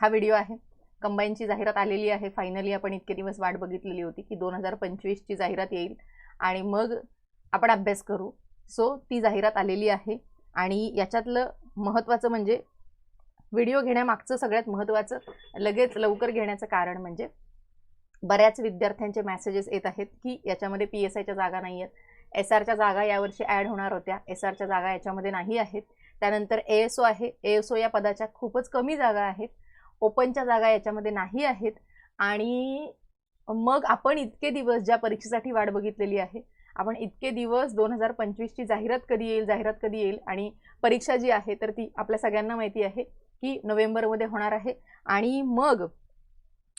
हा व्हिडिओ आहे. कंबाईनची जाहिरात आलेली आहे. फायनली आपण इतके दिवस वाट बघितलेली होती की दोन हजार पंचवीसची जाहिरात येईल. आणि मग आपण अभ्यास करू. सो ती जाहिरात आलेली आहे. आणि याच्यातलं महत्त्वाचं म्हणजे व्हिडिओ घेण्यामागचं सगळ्यात महत्त्वाचं लगेच लवकर घेण्याचं कारण म्हणजे बऱ्याच विद्यार्थ्यांचे मेसेजेस येत आहेत की याच्यामध्ये पी एस आयच्या जागा नाही आहेत. एस आरच्या जागा यावर्षी ॲड होणार होत्या. एस आरच्या जागा याच्यामध्ये नाही आहेत. त्यानंतर ए एस ओ आहे. ए एस ओ या पदाच्या खूपच कमी जागा आहेत. ओपनच्या जागा याच्यामध्ये नाही आहेत. आणि मग आपण इतके दिवस ज्या परीक्षेसाठी वाट बघितलेली आहे आपण इतके दिवस दोन हजार पंचवीसची जाहिरात कधी येईल जाहिरात कधी येईल आणि परीक्षा जी आहे तर ती आपल्या सगळ्यांना माहिती आहे की नोव्हेंबरमध्ये होणार आहे. आणि मग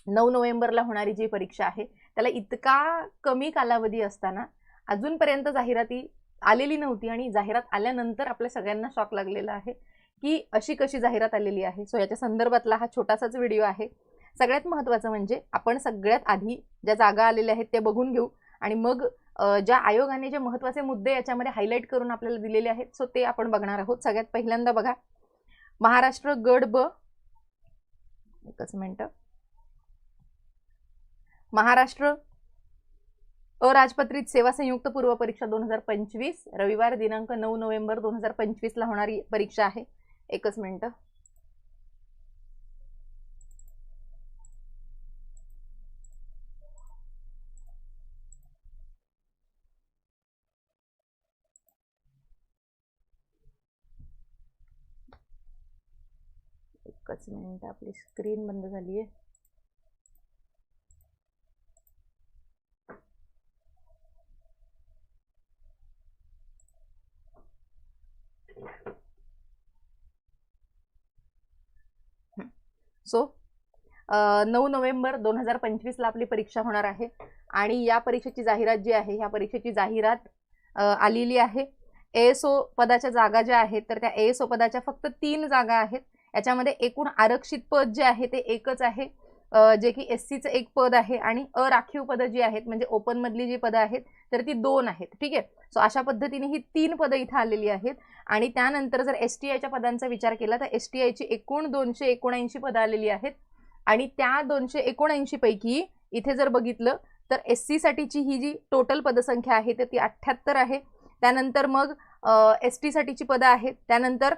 नऊ नोव्हेंबरला होणारी जी परीक्षा आहे त्याला इतका कमी कालावधी असताना अजूनपर्यंत जाहिराती आलेली नव्हती आणि जाहिरात आल्यानंतर आपल्या सगळ्यांना शॉक लागलेला आहे. की अशी कशी जाहिरात आलेली आहे. सो याच्या संदर्भातला हा छोटासाच व्हिडिओ आहे. सगळ्यात महत्त्वाचं म्हणजे आपण सगळ्यात आधी ज्या जागा आलेल्या आहेत ते बघून घेऊ आणि मग ज्या आयोगाने जे महत्त्वाचे मुद्दे याच्यामध्ये हायलाईट करून आपल्याला दिलेले आहेत सो ते आपण बघणार आहोत. सगळ्यात पहिल्यांदा बघा महाराष्ट्र गड ब एकच मिनटं. महाराष्ट्र अराजपत्रित सेवा संयुक्त पूर्व परीक्षा दोन हजार पंचवीस रविवार दिनांक नऊ नोव्हेंबर दोन हजार पंचवीसला होणारी परीक्षा आहे. एकच मिनटं. एकच मिनिट आपली स्क्रीन बंद झाली आहे सो नऊ नोव्हेंबर दोन हजार पंचवीसला आपली परीक्षा होणार आहे. आणि या परीक्षेची जाहिरात जी आहे ह्या परीक्षेची जाहिरात आलेली आहे. एस ओ पदाच्या जागा ज्या आहेत तर त्या एस ओ पदाच्या फक्त तीन जागा आहेत. याच्यामध्ये एकूण आरक्षित पद जे आहे ते एकच आहे. जे की एस सीचं एक पद आहे आणि अराखीव पदं जी आहेत म्हणजे ओपनमधली जी पदं आहेत तर ती दोन आहेत ठीक आहे? सो अशा पद्धतीने ही तीन पदं इथं आलेली आहेत आणि त्यानंतर जर एस टी आयच्या पदांचा विचार केला तर एस टी आयची एकूण दोनशे एकोणऐंशी पदं आलेली आहेत आणि त्या दोनशे एकोणऐंशीपैकी इथे जर बघितलं तर एस सीसाठीची ही जी टोटल पदसंख्या आहे तर ती अठ्ठ्याहत्तर आहे. त्यानंतर मग एस टीसाठीची पदं आहेत त्यानंतर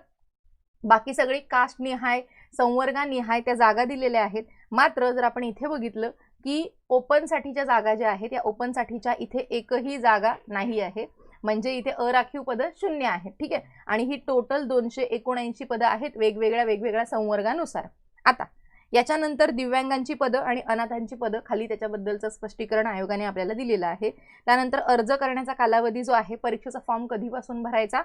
बाकी सगळी कास्ट निहाय संवर्गानिहाय त्या जागा दिलेल्या आहेत. मात्र जर आपण इथे बघितलं की ओपनसाठीच्या जागा ज्या आहेत या ओपनसाठीच्या इथे एकही जागा नाही आहे. म्हणजे इथे अराखीव पदं शून्य आहेत ठीक आहे? आणि ही टोटल दोनशे एकोणऐंशी पदं आहेत वेगवेगळ्या वेगवेगळ्या संवर्गानुसार. आता याच्यानंतर दिव्यांगांची पदं आणि अनाथांची पदं खाली त्याच्याबद्दलचं स्पष्टीकरण आयोगाने आपल्याला दिलेलं आहे. त्यानंतर अर्ज करण्याचा कालावधी जो आहे परीक्षेचा फॉर्म कधीपासून भरायचा?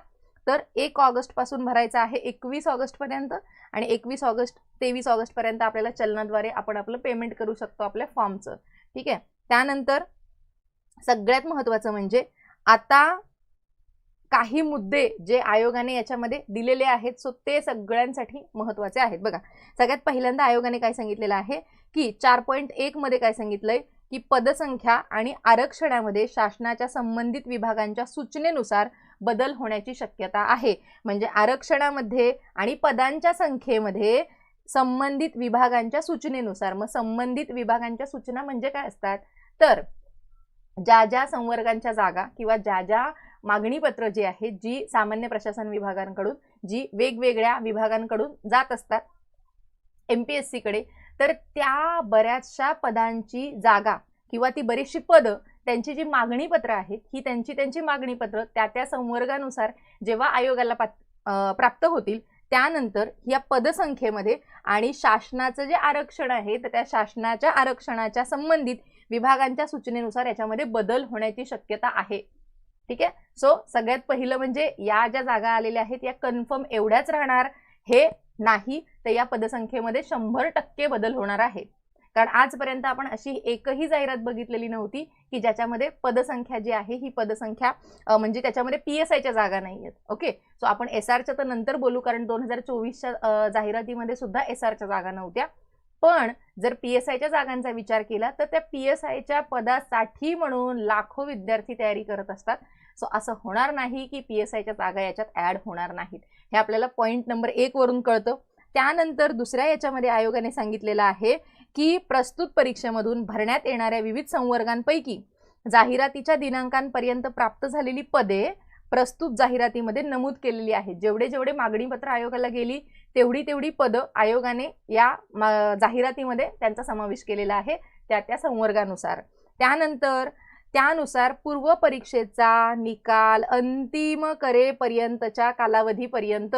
तर एक ऑगस्टपासून भरायचं आहे एकवीस ऑगस्टपर्यंत आणि एकवीस ऑगस्ट तेवीस ऑगस्टपर्यंत आपल्याला चलनाद्वारे आपण आपलं पेमेंट करू शकतो आपल्या फॉर्मचं ठीक आहे? त्यानंतर सगळ्यात महत्त्वाचं म्हणजे आता काही मुद्दे जे आयोगाने याच्यामध्ये दिलेले आहेत सो ते सगळ्यांसाठी महत्त्वाचे आहेत. बघा सगळ्यात पहिल्यांदा आयोगाने काय सांगितलेलं आहे की चार पॉईंट एकमध्ये काय सांगितलंय की पदसंख्या आणि आरक्षणामध्ये शासनाच्या संबंधित विभागांच्या सूचनेनुसार बदल होण्याची शक्यता आहे. म्हणजे आरक्षणामध्ये आणि पदांच्या संख्येमध्ये संबंधित विभागांच्या सूचनेनुसार. मग संबंधित विभागांच्या सूचना म्हणजे काय असतात? तर ज्या ज्या संवर्गांच्या जागा किंवा ज्या ज्या मागणीपत्र जी आहेत जी सामान्य प्रशासन विभागांकडून जी वेगवेगळ्या विभागांकडून जात असतात एम पी एस सीकडे तर त्या बऱ्याचशा पदांची जागा किंवा ती बरीचशी पदं त्यांची जी मागणी पत्र आहेत ही त्यांची त्यांची मागणीपत्र त्या त्या संवर्गानुसार जेव्हा आयोगाला पात प्राप्त होतील त्यानंतर या पदसंख्येमध्ये आणि शासनाचं जे आरक्षण आहे तर त्या शासनाच्या आरक्षणाच्या संबंधित विभागांच्या सूचनेनुसार याच्यामध्ये बदल होण्याची शक्यता आहे. ठीक आहे? सो सगळ्यात पहिलं म्हणजे या ज्या जागा आलेल्या आहेत या कन्फर्म एवढ्याच राहणार हे नाही तर या पदसंख्येमध्ये शंभर टक्के बदल होणार आहे. कारण आजपर्यंत आपण अशी एकही जाहिरात बघितलेली नव्हती की ज्याच्यामध्ये पदसंख्या जी आहे ही पदसंख्या म्हणजे त्याच्यामध्ये पी एस आयच्या जागा नाही आहेत ओके सो आपण एस आरच्या तर नंतर बोलू कारण दोन हजार चोवीसच्या जाहिरातीमध्ये सुद्धा एस आरच्या जागा नव्हत्या. पण जर पी एस आयच्या जागांचा विचार केला तर त्या पी एस आयच्या पदासाठी म्हणून लाखो विद्यार्थी तयारी करत असतात. सो असं होणार नाही की पी एस आयच्या जागा याच्यात ॲड होणार नाहीत. हे आपल्याला पॉईंट नंबर एकवरून कळतं. त्यानंतर दुसऱ्या याच्यामध्ये आयोगाने सांगितलेलं आहे की प्रस्तुत परीक्षेमधून भरण्यात येणाऱ्या विविध संवर्गांपैकी जाहिरातीच्या दिनांकांपर्यंत प्राप्त झालेली पदे प्रस्तुत जाहिरातीमध्ये नमूद केलेली आहेत. जेवढे जेवढे मागणीपत्र आयोगाला गेली तेवढी तेवढी पदं आयोगाने या जाहिरातीमध्ये त्यांचा समावेश केलेला आहे त्या त्या संवर्गानुसार. त्यानंतर त्यानुसार पूर्व परीक्षेचा निकाल अंतिम करेपर्यंतच्या कालावधीपर्यंत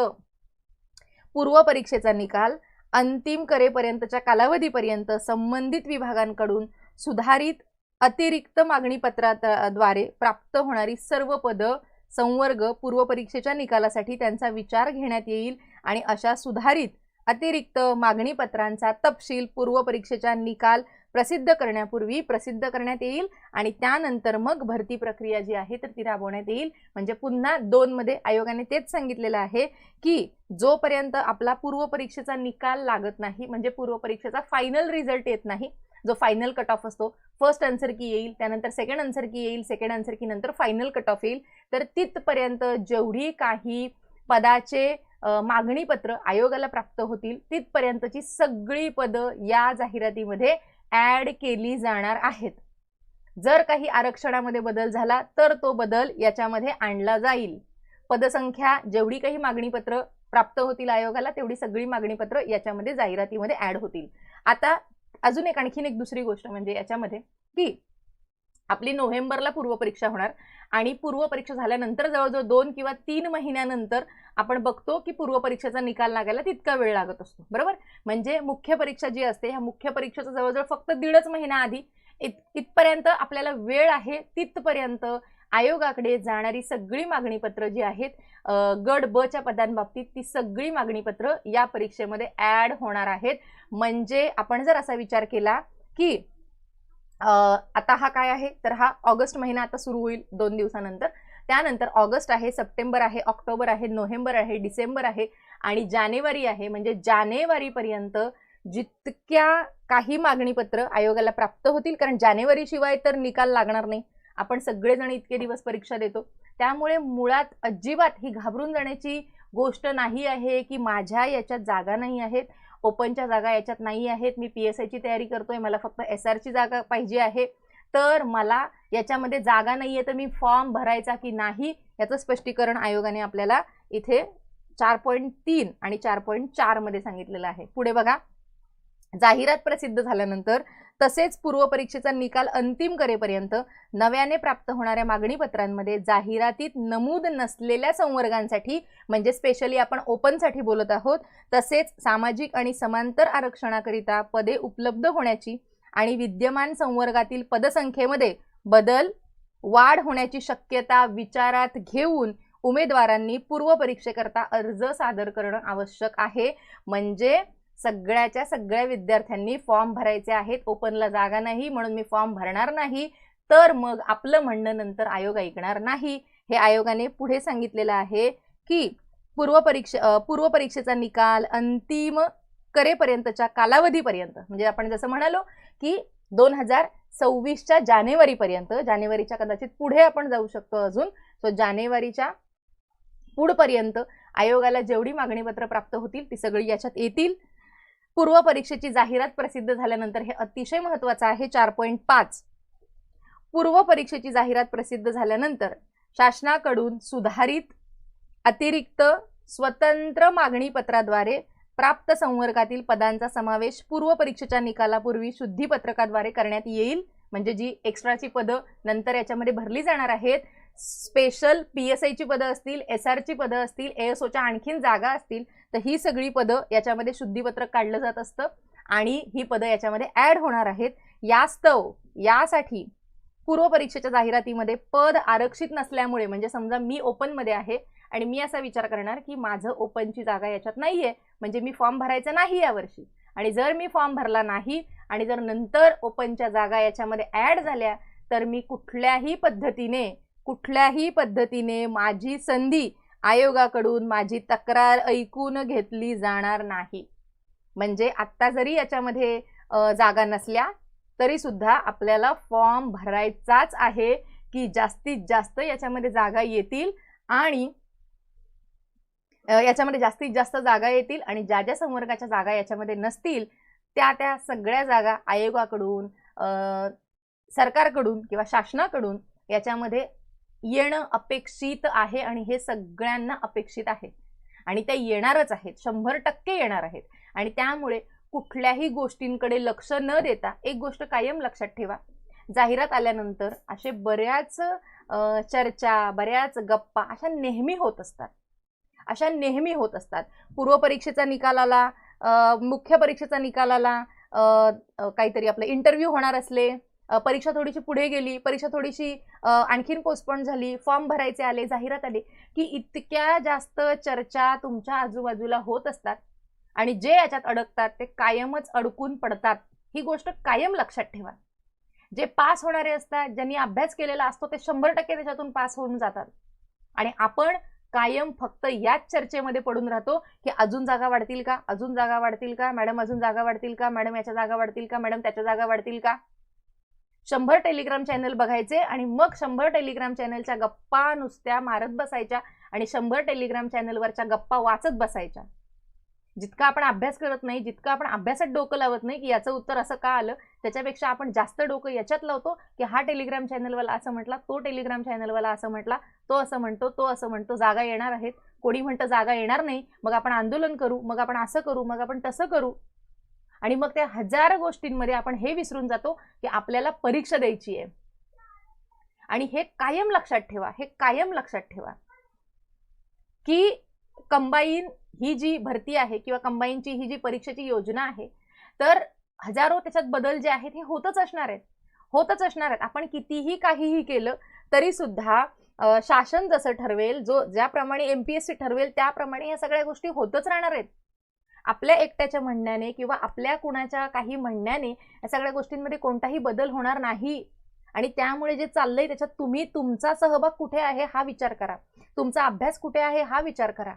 पूर्व परीक्षेचा निकाल अंतिम करेपर्यंतच्या कालावधीपर्यंत संबंधित विभागांकडून सुधारित अतिरिक्त मागणी पत्राद्वारे प्राप्त होणारी सर्व पदं संवर्ग पूर्व परीक्षेच्या निकालासाठी त्यांचा विचार घेण्यात येईल आणि अशा सुधारित अतिरिक्त मागणी पत्रांचा तपशील पूर्व परीक्षेचा निकाल प्रसिद्ध करण्यापूर्वी प्रसिद्ध करण्यात येईल आणि त्यानंतर मग भरती प्रक्रिया जी आहे तर ती राबवण्यात येईल. म्हणजे पुन्हा दोनमध्ये आयोगाने तेच सांगितलेलं आहे की जोपर्यंत आपला पूर्व परीक्षेचा निकाल लागत नाही म्हणजे पूर्व परीक्षेचा फायनल रिझल्ट येत नाही जो फायनल कट ऑफ असतो फर्स्ट आन्सर की येईल त्यानंतर सेकंड आन्सर की येईल सेकंड आन्सर की नंतर फायनल कट ऑफ येईल तर तिथपर्यंत जेवढी काही पदाचे मागणीपत्र आयोगाला प्राप्त होतील तिथपर्यंतची सगळी पदं या जाहिरातीमध्ये ॲड केली जाणार आहेत. जर काही आरक्षणामध्ये बदल झाला तर तो बदल याच्यामध्ये आणला जाईल. पदसंख्या जेवढी काही मागणीपत्र प्राप्त होतील आयोगाला तेवढी सगळी मागणीपत्र याच्यामध्ये जाहिरातीमध्ये ॲड होतील. आता अजून एक आणखीन एक दुसरी गोष्ट म्हणजे याच्यामध्ये की आपली नोव्हेंबरला पूर्वपरीक्षा होणार आणि पूर्वपरीक्षा झाल्यानंतर जवळजवळ दोन किंवा तीन महिन्यानंतर आपण बघतो की पूर्वपरीक्षेचा निकाल लागायला तितका वेळ लागत असतो. बरोबर? म्हणजे मुख्य परीक्षा जी असते ह्या मुख्य परीक्षेचा जवळजवळ फक्त दीडच महिना आधी इत इथपर्यंत आपल्याला वेळ आहे तिथपर्यंत आयोगाकडे जाणारी सगळी मागणीपत्र जी आहेत गड ब च्या पदांबाबतीत ती सगळी मागणीपत्र या परीक्षेमध्ये ॲड होणार आहेत. म्हणजे आपण जर असा विचार केला की आता हा काय आहे? तर हा ऑगस्ट महिना आता सुरू होईल दोन दिवसानंतर. त्यानंतर ऑगस्ट आहे सप्टेंबर आहे ऑक्टोबर आहे नोव्हेंबर आहे डिसेंबर आहे आणि जानेवारी आहे. म्हणजे जानेवारीपर्यंत जितक्या काही मागणीपत्र आयोगाला प्राप्त होतील कारण जानेवारीशिवाय तर निकाल लागणार नाही. आपण सगळेजण इतके दिवस परीक्षा देतो. त्यामुळे मुळात अजिबात ही घाबरून जाण्याची गोष्ट नाही आहे की माझ्या याच्यात जागा नाही आहेत. ओपनच्या जागा याच्यात नाही आहेत. मी पी एस आयची तयारी करतोय. मला फक्त एस आरची जागा पाहिजे आहे. तर मला याच्यामध्ये जागा नाही आहे तर मी फॉर्म भरायचा की नाही याचं स्पष्टीकरण आयोगाने आपल्याला इथे चार पॉईंट तीन आणि चार पॉईंट चारमध्ये सांगितलेलं आहे. पुढे बघा. जाहिरात प्रसिद्ध झाल्यानंतर तसेच पूर्वपरीक्षेचा निकाल अंतिम करेपर्यंत नव्याने प्राप्त होणाऱ्या मागणीपत्रांमध्ये जाहिरातीत नमूद नसलेल्या संवर्गांसाठी म्हणजे स्पेशली आपण ओपनसाठी बोलत आहोत तसेच सामाजिक आणि समांतर आरक्षणाकरिता पदे उपलब्ध होण्याची आणि विद्यमान संवर्गातील पदसंख्येमध्ये बदल वाढ होण्याची शक्यता विचारात घेऊन उमेदवारांनी पूर्व परीक्षेकरता अर्ज सादर करणं आवश्यक आहे. म्हणजे सगळ्याच्या सगळ्या विद्यार्थ्यांनी फॉर्म भरायचे आहेत. ओपनला जागा नाही म्हणून मी फॉर्म भरणार नाही. तर मग आपलं म्हणणं नंतर आयोग ऐकणार नाही. हे आयोगाने पुढे सांगितलेलं आहे की पूर्व परीक्षे पूर्व परीक्षेचा निकाल अंतिम करेपर्यंतच्या कालावधीपर्यंत म्हणजे आपण जसं म्हणालो की दोन हजार सव्वीसच्या जानेवारीपर्यंत जानेवारीच्या कदाचित पुढे आपण जाऊ शकतो अजून. सो जानेवारीच्या पुढपर्यंत आयोगाला जेवढी मागणीपत्र प्राप्त होतील ती सगळी याच्यात येतील. पूर्व परीक्षेची जाहिरात प्रसिद्ध झाल्यानंतर हे अतिशय महत्वाचं आहे. चार पॉईंट पाच. पूर्व परीक्षेची जाहिरात प्रसिद्ध झाल्यानंतर शासनाकडून सुधारित अतिरिक्त स्वतंत्र मागणी पत्राद्वारे प्राप्त संवर्गातील पदांचा समावेश पूर्व परीक्षेच्या निकालापूर्वी शुद्धीपत्रकाद्वारे करण्यात येईल. म्हणजे जी एक्स्ट्राची पदं नंतर याच्यामध्ये भरली जाणार आहेत. स्पेशल पी एस आयची पदं असतील एस आरची पदं असतील ए एस ओच्या आणखीन जागा असतील तर ही सगळी पदं याच्यामध्ये शुद्धीपत्रक काढलं जात असतं आणि ही पदं याच्यामध्ये ॲड होणार आहेत. यास्तव यासाठी पूर्व परीक्षेच्या जाहिरातीमध्ये पद आरक्षित नसल्यामुळे म्हणजे समजा मी ओपनमध्ये आहे आणि मी असा विचार करणार की माझं ओपनची जागा याच्यात नाही आहे म्हणजे मी फॉर्म भरायचा नाही यावर्षी आणि जर मी फॉर्म भरला नाही आणि जर नंतर ओपनच्या जागा याच्यामध्ये ॲड झाल्या तर मी कुठल्याही पद्धतीने कुठल्याही पद्धतीने माझी संधी आयोगाकडून माझी तक्रार ऐकून घेतली जाणार नाही. म्हणजे आत्ता जरी याच्यामध्ये जागा नसल्या तरी सुद्धा आपल्याला फॉर्म भरायचाच आहे की जास्तीत जास्त याच्यामध्ये जागा येतील आणि याच्यामध्ये जास्तीत जास्त जागा येतील आणि ज्या ज्या संवर्गाच्या जागा याच्यामध्ये नसतील त्या त्या सगळ्या जागा आयोगाकडून सरकारकडून किंवा शासनाकडून याच्यामध्ये येणं अपेक्षित आहे आणि हे सगळ्यांना अपेक्षित आहे. आणि त्या येणारच आहेत. शंभर टक्के येणार आहेत. आणि त्यामुळे कुठल्याही गोष्टींकडे लक्ष न देता एक गोष्ट कायम लक्षात ठेवा. जाहिरात आल्यानंतर असे बऱ्याच चर्चा बऱ्याच गप्पा अशा नेहमी होत असतात. अशा नेहमी होत असतात. पूर्व परीक्षेचा निकाल आला मुख्य परीक्षेचा निकाल आला काहीतरी आपलं इंटरव्ह्यू होणार असले परीक्षा थोडीशी पुढे गेली परीक्षा थोडीशी आणखीन पोस्टपोन झाली फॉर्म भरायचे आले जाहिरात आली की इतक्या जास्त चर्चा तुमच्या आजूबाजूला होत असतात आणि जे याच्यात अडकतात ते कायमच अडकून पडतात ही गोष्ट कायम लक्षात ठेवा. जे पास होणारे असतात ज्यांनी अभ्यास केलेला असतो ते शंभर टक्के त्याच्यातून पास होऊन जातात. आणि आपण कायम फक्त याच चर्चेमध्ये पडून राहतो की अजून जागा वाढतील का अजून जागा वाढतील का मॅडम अजून जागा वाढतील का मॅडम याच्या जागा वाढतील का मॅडम त्याच्या जागा वाढतील का? शंभर टेलिग्राम चॅनल बघायचे आणि मग शंभर टेलिग्राम चॅनलच्या गप्पा नुसत्या मारत बसायच्या आणि शंभर टेलिग्राम चॅनलवरच्या गप्पा वाचत बसायच्या. जितका आपण अभ्यास करत नाही जितका आपण अभ्यासात डोकं लावत नाही की याचं उत्तर असं का आलं त्याच्यापेक्षा आपण जास्त डोकं याच्यात लावतो की हा टेलिग्राम चॅनलवाला असं म्हटला तो टेलिग्राम चॅनलवाला असं म्हटला तो असं म्हणतो तो असं म्हणतो जागा येणार आहेत. कोणी म्हणतं जागा येणार नाही मग आपण आंदोलन करू मग आपण असं करू मग आपण तसं करू. आणि मग त्या हजार गोष्टींमध्ये आपण हे विसरून जातो की आपल्याला परीक्षा द्यायची आहे. आणि हे कायम लक्षात ठेवा हे कायम लक्षात ठेवा. की कंबाईन ही जी भरती आहे किंवा कंबाईनची ही जी परीक्षेची योजना आहे तर हजारो त्याच्यात बदल जे आहेत हे होतच असणार आहेत. होतच असणार आहेत. आपण कितीही काहीही केलं तरी सुद्धा शासन जसं ठरवेल जो ज्याप्रमाणे एम पी एस सी ठरवेल त्याप्रमाणे या सगळ्या गोष्टी होतच राहणार आहेत. आपल्या एकट्याच्या म्हणण्याने किंवा आपल्या कुणाच्या काही म्हणण्याने या सगळ्या गोष्टींमध्ये कोणताही बदल होणार नाही. आणि त्यामुळे जे चाललंय त्याच्यात तुम्ही तुमचा सहभाग कुठे आहे हा विचार करा. तुमचा अभ्यास कुठे आहे हा विचार करा.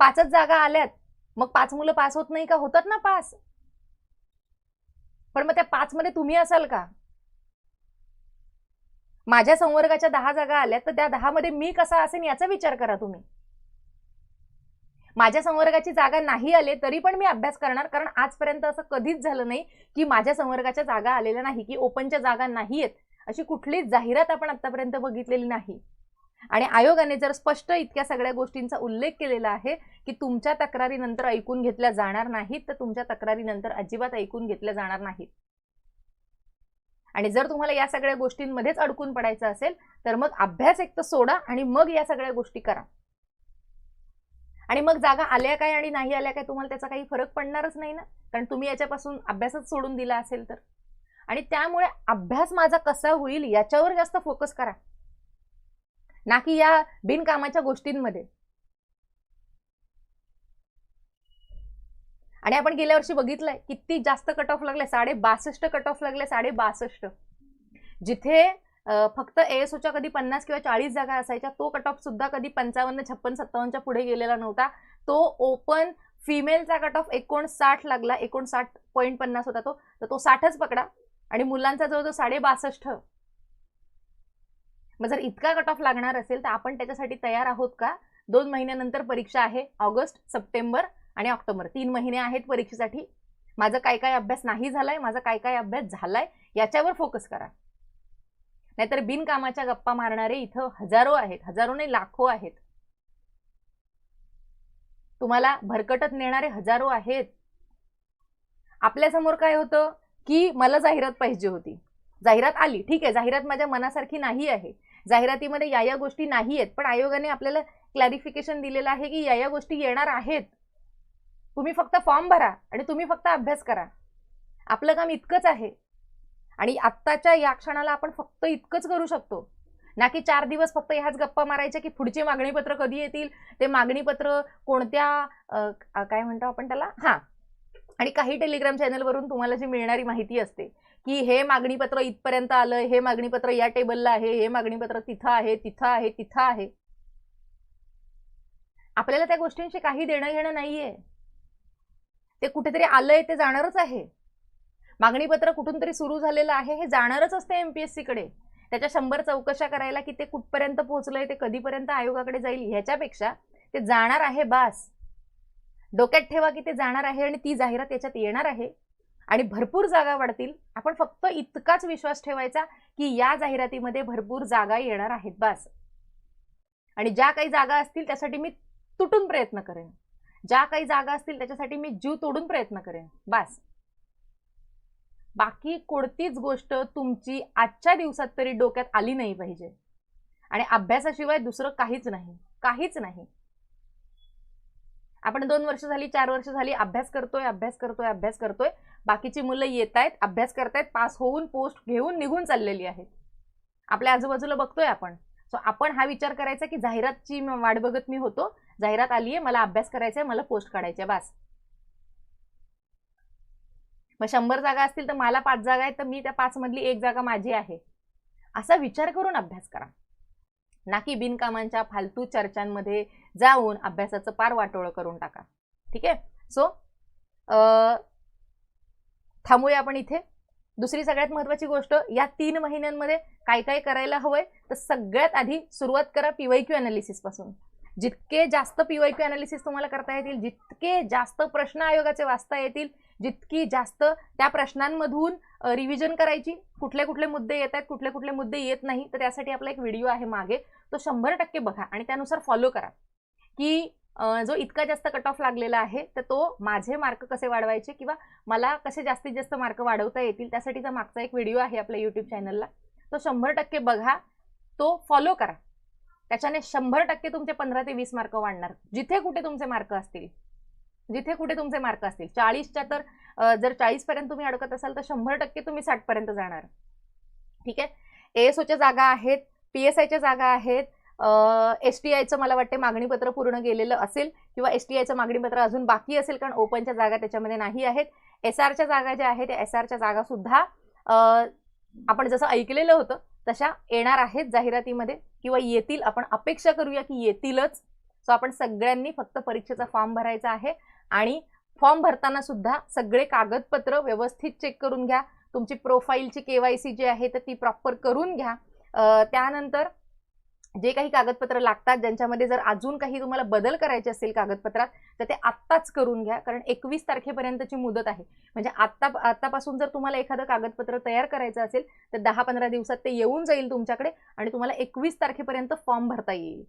पाचच जागा आल्यात मग पाच मुलं पास होत नाही का? होतात ना पास. पण मग त्या पाच मध्ये तुम्ही असाल का? माझ्या संवर्गाच्या दहा जागा आल्यात तर त्या दहा मध्ये मी कसा असेल याचा विचार करा तुम्ही. माझ्या संवर्गाची जागा नाही आले तरी पण मी अभ्यास करणार. कारण आजपर्यंत असं कधीच झालं नाही की माझ्या संवर्गाच्या जागा आलेल्या नाही की ओपनच्या जागा नाहीयेत अशी कुठलीच जाहिरात आपण आतापर्यंत बघितलेली नाही. आणि आयोगाने जर स्पष्ट इतक्या सगळ्या गोष्टींचा उल्लेख केलेला आहे की तुमच्या तक्रारीनंतर ऐकून घेतल्या जाणार नाहीत तर तुमच्या तक्रारीनंतर अजिबात ऐकून घेतल्या जाणार नाहीत. आणि जर तुम्हाला या सगळ्या गोष्टींमध्येच अडकून पडायचं असेल तर मग अभ्यास एक तर सोडा आणि मग या सगळ्या गोष्टी करा. आणि मग जागा आल्या काय आणि नाही आल्या काय तुम्हाला त्याचा काही फरक पडणारच नाही ना? कारण तुम्ही याच्यापासून अभ्यासच सोडून दिला असेल तर. आणि त्यामुळे अभ्यास माझा कसा होईल याच्यावर जास्त फोकस करा. ना की या बिनकामाच्या गोष्टींमध्ये. आणि आपण गेल्या वर्षी बघितलंय किती जास्त कट ऑफ लागले साडे बासष्ट कट ऑफ लागले साडे बासष्ट. जिथे फक्त एएसओच्या कधी पन्नास किंवा चाळीस जागा असायच्या तो कट ऑफ सुद्धा कधी पंचावन्न छप्पन सत्तावन्नच्या पुढे गेलेला नव्हता. तो ओपन फिमेलचा कट ऑफ एकोणसाठ लागला एकोणसाठ पॉईंट पन्नास होता तो. तर तो साठच पकडा. आणि मुलांचा जवळजवळ साडे बासष्ट मग जर इतका कट ऑफ लागणार असेल तर आपण त्याच्यासाठी तयार आहोत का? दोन महिन्यानंतर परीक्षा आहे ऑगस्ट सप्टेंबर आणि ऑक्टोबर. तीन महिने आहेत परीक्षेसाठी. माझा काय काय अभ्यास नाही झालाय माझा काय काय अभ्यास झालाय याच्यावर फोकस करा. नाहीतर बिनकामाच्या गप्पा मारणारे इथं हजारो आहेत हजारो नाही लाखो आहेत. तुम्हाला भरकटत नेणारे हजारो आहेत. आपल्यासमोर काय होतं की मला जाहिरात पाहिजे होती. जाहिरात आली ठीक आहे जाहिरात माझ्या मनासारखी नाही आहे. जाहिरातीमध्ये या या गोष्टी नाही आहेत पण आयोगाने आपल्याला क्लॅरिफिकेशन दिलेलं आहे की या या गोष्टी येणार आहेत. तुम्ही फक्त फॉर्म भरा आणि तुम्ही फक्त अभ्यास करा. आपलं काम इतकंच आहे. आणि आत्ताच्या या क्षणाला आपण फक्त इतकंच करू शकतो. ना की चार दिवस फक्त ह्याच गप्पा मारायच्या की पुढची मागणीपत्र कधी येतील ते मागणीपत्र कोणत्या काय म्हणतो आपण त्याला? हां. आणि काही टेलिग्राम चॅनलवरून तुम्हाला जी मिळणारी माहिती असते की हे मागणीपत्र इथपर्यंत आलं हे मागणीपत्र या टेबलला आहे हे मागणीपत्र तिथं आहे तिथं आहे तिथं आहे. आपल्याला त्या गोष्टींशी काही देणं घेणं नाहीये. ते कुठेतरी आलंय ते जाणारच आहे. मागणीपत्र कुठून तरी सुरू झालेलं आहे हे जाणारच असते एमपीएससी कडे. त्याच्या शंभर चौकशा करायला की ते कुठपर्यंत पोहोचलंय ते कधीपर्यंत आयोगाकडे जाईल ह्याच्यापेक्षा ते जाणार आहे बास. डोक्यात ठेवा की ते जाणार आहे आणि ती जाहिरात याच्यात येणार आहे. आणि भरपूर जागा वाढतील. आपण फक्त इतकाच विश्वास ठेवायचा की या जाहिरातीमध्ये भरपूर जागा येणार आहेत बास. आणि ज्या काही जागा असतील त्यासाठी मी तुटून प्रयत्न करेन. ज्या काही जागा असतील त्याच्यासाठी मी जीव तोडून प्रयत्न करेन. बास. बाकी कोणतीच गोष्ट तुमची आजच्या दिवसात तरी डोक्यात आली नाही पाहिजे. आणि अभ्यासाशिवाय दुसरं काहीच नाही. काहीच नाही. आपण दोन वर्ष झाली चार वर्ष झाली अभ्यास करतोय अभ्यास करतोय अभ्यास करतोय. बाकीची मुलं येत आहेत अभ्यास करतायत पास होऊन पोस्ट घेऊन निघून चाललेली आहेत. आपल्या आजूबाजूला बघतोय आपण. सो आपण हा विचार करायचा की जाहिरातची वाट बघत मी होतो. जाहिरात आली आहे मला अभ्यास करायचा आहे मला पोस्ट काढायचे बास. मग शंभर जागा असतील तर मला पाच जागा आहेत तर मी त्या पाच मधली एक जागा माझी आहे. असा विचार करून अभ्यास करा. ना की बिनकामांच्या फालतू चर्चांमध्ये जाऊन अभ्यासाचं पार वाटोळं करून टाका. ठीक आहे? सो थांबूया आपण इथे. दुसरी सगळ्यात महत्वाची गोष्ट या तीन महिन्यांमध्ये काय काय करायला हवंय तर सगळ्यात आधी सुरुवात करा पीवायक्यू अनालिसिसपासून. जितके जास्त पीवायक्यू अनालिसिस तुम्हाला करता येतील जितके जास्त प्रश्न आयोगाचे वाचता येतील जितकी जास्त त्या प्रश्नांमधून रिव्हिजन करायची. कुठले कुठले मुद्दे येत आहेत कुठले कुठले मुद्दे येत नाही तर त्यासाठी आपला एक व्हिडिओ आहे मागे. तो शंभर टक्के बघा आणि त्यानुसार फॉलो करा. की जो इतका जास्त कट ऑफ लागलेला आहे तर तो माझे मार्क कसे वाढवायचे किंवा मला कसे जास्तीत जास्त मार्क वाढवता येतील त्यासाठीचा मागचा एक व्हिडिओ आहे आपल्या यूट्यूब चॅनलला तो शंभर टक्के बघा तो फॉलो करा. त्याच्याने शंभर टक्के तुमचे पंधरा ते वीस मार्क वाढणार. जिथे कुठे तुमचे मार्क असतील. जिथे कुठे तुमचे मार्क असतील. चाळीसच्या तर जर चाळीसपर्यंत तुम्ही अडकत असाल तर शंभर टक्के तुम्ही साठपर्यंत जाणार. ठीक आहे? एएसओच्या जागा आहेत पी एस आयच्या जागा आहेत एस टी आयचं मला वाटते मागणीपत्र पूर्ण गेलेलं असेल किंवा एस टी आयचं मागणीपत्र अजून बाकी असेल कारण ओपनच्या जागा त्याच्यामध्ये नाही आहेत. एस आरच्या जागा ज्या आहेत त्या एस आरच्या जागा सुद्धा आपण जसं ऐकलेलं होतं तशा येणार आहेत जाहिरातीमध्ये किंवा येतील. आपण अपेक्षा करूया की येतीलच. सो आपण सगळ्यांनी फक्त परीक्षेचा फॉर्म भरायचा आहे. आणि फॉर्म भरताना सुद्धा सगळे कागदपत्र व्यवस्थित चेक करून घ्या. तुमची प्रोफाईलची केवायसी जी आहे तर ती प्रॉपर करून घ्या. त्यानंतर जे काही कागदपत्र लागतात ज्यांच्यामध्ये जर अजून काही तुम्हाला बदल करायचे असेल कागदपत्रात तर ते आत्ताच करून घ्या. कारण एकवीस तारखेपर्यंतची मुदत आहे. म्हणजे आत्ता आत्तापासून जर तुम्हाला एखादं कागदपत्र तयार करायचं असेल तर दहा पंधरा दिवसात ते येऊन जाईल तुमच्याकडे आणि तुम्हाला एकवीस तारखेपर्यंत फॉर्म भरता येईल.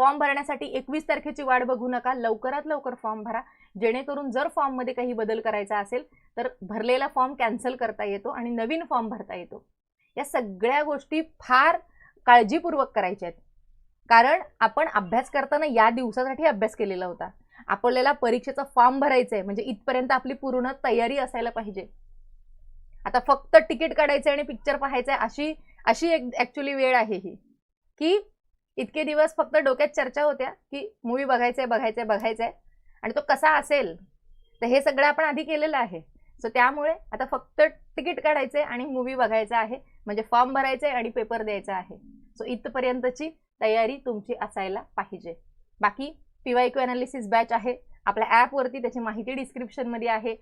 फॉर्म भरण्यासाठी एकवीस तारखेची वाट बघू नका. लवकरात लवकर फॉर्म भरा. जेणेकरून जर फॉर्ममध्ये काही बदल करायचा असेल तर भरलेला फॉर्म कॅन्सल करता येतो आणि नवीन फॉर्म भरता येतो. या सगळ्या गोष्टी फार काळजीपूर्वक करायच्या आहेत. कारण आपण अभ्यास करताना या दिवसासाठी अभ्यास केलेला होता. आपल्याला परीक्षेचा फॉर्म भरायचा आहे म्हणजे इथपर्यंत आपली पूर्ण तयारी असायला पाहिजे. आता फक्त तिकीट काढायचं आणि पिक्चर पाहायचंय अशी अशी एक ॲक्च्युली वेळ आहे ही. की इतके दिवस फक्त डोक्यात चर्चा होत्या की मूवी बघायचंय बघायचंय बघायचंय. आणि तो कसा असेल? तर हे सगळं आपण आधी केलेलं आहे. सो त्यामुळे आता फक्त तिकीट काढायचंय आणि मूवी बघायचा आहे. म्हणजे फॉर्म भरायचंय आणि पेपर द्यायचा आहे. सो इथपर्यंतची तयारी तुमची असायला पाहिजे. बाकी पीवायक्यू अनालिसिस बॅच आहे. आपल्या ॲपवरती त्याची माहिती डिस्क्रिप्शनमध्ये आहे.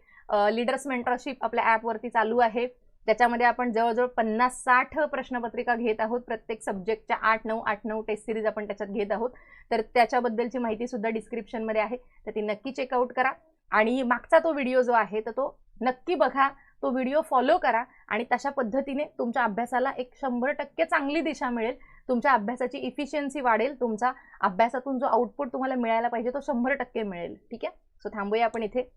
लिडर्स मेंटरशिप आपल्या ॲपवरती चालू आहे. त्याच्यामध्ये आपण जवळजवळ पन्नास साठ प्रश्नपत्रिका घेत आहोत. प्रत्येक सब्जेक्टच्या आठ नऊ आठ नऊ टेस्ट सिरीज आपण त्याच्यात घेत आहोत. तर त्याच्याबद्दलची माहिती सुद्धा डिस्क्रिप्शनमध्ये आहे. तर ती नक्की चेकआउट करा. आणि मागचा तो व्हिडिओ जो आहे तर तो नक्की बघा. तो व्हिडिओ फॉलो करा. आणि तशा पद्धतीने तुमच्या अभ्यासाला एक शंभर टक्के चांगली दिशा मिळेल. तुमच्या अभ्यासाची इफिशियन्सी वाढेल. तुमचा अभ्यासातून जो आउटपुट तुम्हाला मिळायला पाहिजे तो शंभर टक्के मिळेल. ठीक आहे? सो थांबूया आपण इथे.